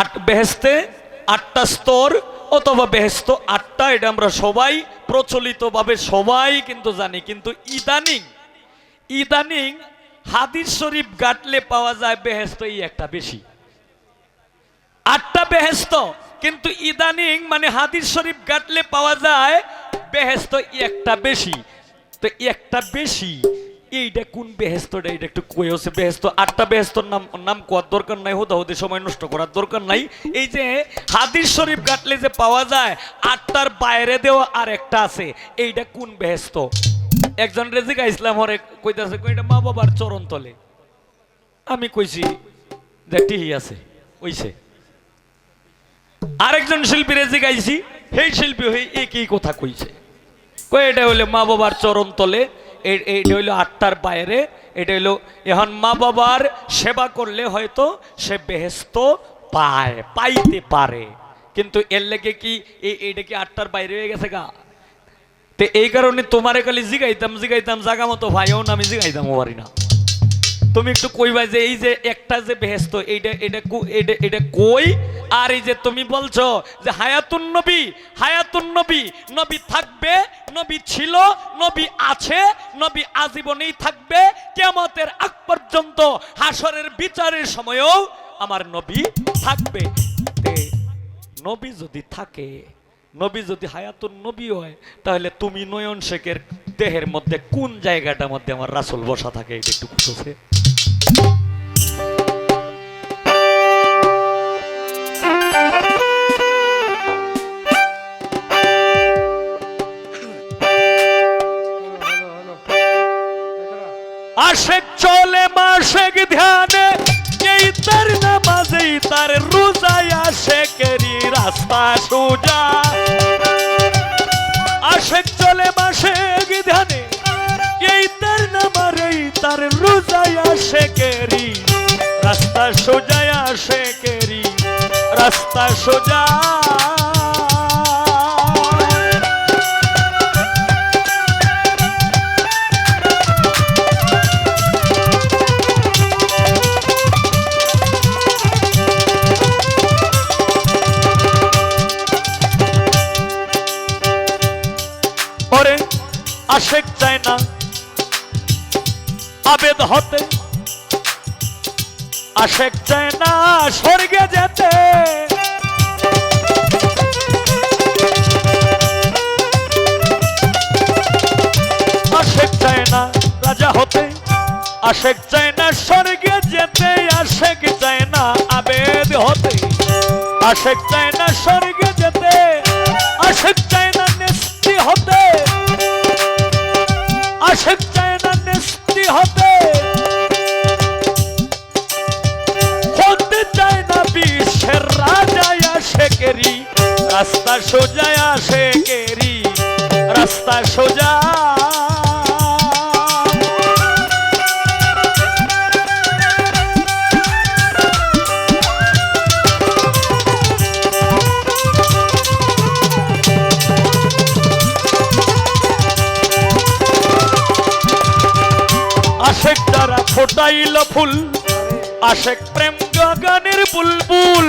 আট বেহেস্তে আটটা স্তর, অথবা বেহেস্ত আটটা, এটা আমরা সবাই প্রচলিতভাবে সবাই কিন্তু জানি, কিন্তু ইদানিং ইদানিং হাদিস শরীফ গাটলে পাওয়া যায় বেহেস্ত এই একটা বেশি। আটটা বেহেস্ত কিন্তু ইদানিং মানে হাদিস শরীফ গাটলে পাওয়া যায় বেহেস্ত একটা বেশি। তো একটা বেশি এইটা কোন বেহেস্তটা এটা একটু কই হচ্ছে বেহেস্ত? আটটা বেহেস্তর নাম নাম কোয়ার দরকার নাই, হোদা হোদে সময় নষ্ট করার দরকার নাই। এই যে হাদিস শরীফ গাটলে যে পাওয়া যায়, আটটার বাইরে দেওয়া আর একটা আছে। এইটা কোন বেহেস্ত? একজন রেজিকা ইসলাম হরে কইতাছে কইটা মা বাবার চরণ তলে। আমি কইছি যে টিহি আছে, ওইছে। আরেকজন শিল্পীরে জিগাইছি সেই শিল্পী হয়ে একই কথা কইছে। কই এটা হইলে মা বাবার চরণ তলে এ- এইটা হইল আটটার বাইরে, এটা হইল এখন মা বাবার সেবা করলে হয়তো সে বেহেস্ত পায়, পাইতে পারে। কিন্তু এর লেগে কি এইটা কি আটটার বাইরে হয়ে গেছে গা? তো এই কারণে তোমারে খালি জিগাইতাম জিগাইতাম, জাগা মতো ভাইও না, আমি জিগাইতাম পারি না। তুমি একটু কইবা যে এই যে একটা যে বেহেস্ত, এইটা এটা এটা এটা কই? আর এই যে তুমি বলছো যে হায়াতুন নবী হায়াতুন নবী নবী থাকবে, নবী ছিল, নবী আছে, নবী আজীবনেই থাকবে কেমতের আগ পর্যন্ত হাসরের বিচারের সময়েও আমার নবী থাকবে। নবী যদি থাকে, নবী যদি হায়াতুন নবী হয়, তাহলে তুমি নয়ন শেখের দেহের মধ্যে কোন জায়গাটার মধ্যে আমার রাসুল বসা থাকে? এটা একটু বুঝছে আশেক চলে মাসেক ধ্যানে, এই তার নামাজেই তার রোজায় আশেকেরই রাস্তা সোজা। আশেক চলে মাসেক ধ্যানে, এই তার নামারেই তার রোজায় আশেকেরই রাস্তা সোজায়, আশেকেরই রাস্তা সোজা। আবেদ হতে। আশেক চায় না স্বর্গে যেতে। আশেক চায় না রাজা হতে। আশেক চায় না স্বর্গে যেতে। আশেক চায় না আবেদ হতে। আশেক চায় না স্বর্গে রাস্তা সোজায় আশেকেরি রাস্তা সোজা। আশেক যারা ফোটাইল ফুল আশেক প্রেম গানের বুলবুল।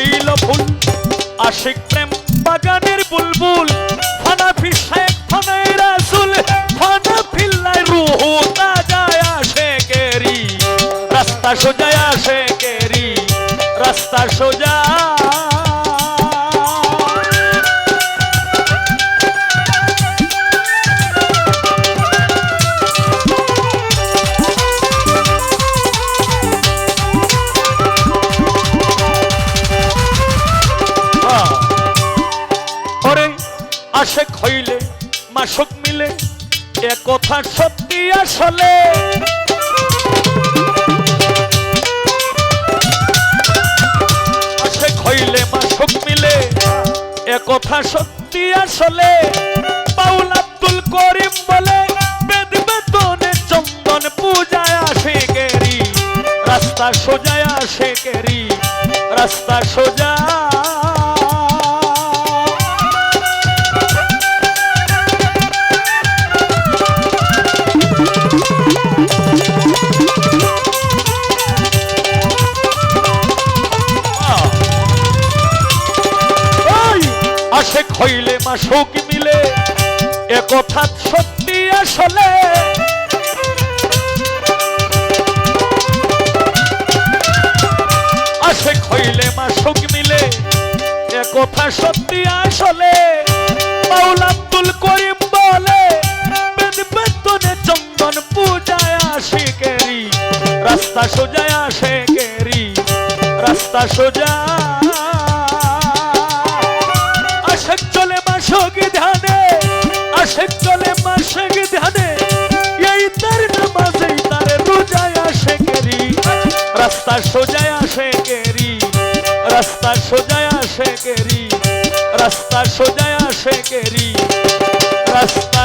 ফোটাইল ফুল, আশিক প্রেম বাগানের বুলবুল। হানাফি শেখ ফানাই রাসুল, ফানা ফিল্লাই রুহু তাজায় আশেকেরি রাস্তা সোজায় আশেকেরি রাস্তা সোজা আশেক হইলে মাসক মিলে, এ কথা সত্যি আসলে। আশেক হইলে মাসক মিলে, এ কথা সত্যি আসলে। বাউল আব্দুল করিম বলে, বেদ বেতনে চন্দন পূজায় আসে গেরি রাস্তা সোজায় আসে গেরি রাস্তা সোজা মাসুক মিলে, এ কথা সত্যি আসলে। আশেক হইলে মাসুক মিলে, এ কথা সত্যি আসলে। মাওলা আব্দুল করিম বলে, বেদ বেতনে চন্দন পূজায় আসে কেরি রাস্তা সোজায় আসে কেরি রাস্তা সোজা রাস্তা সোজায় আসে কেরি রাস্তা সোজায় আসে কেরি রাস্তা সোজায় আসে কেরি রাস্তা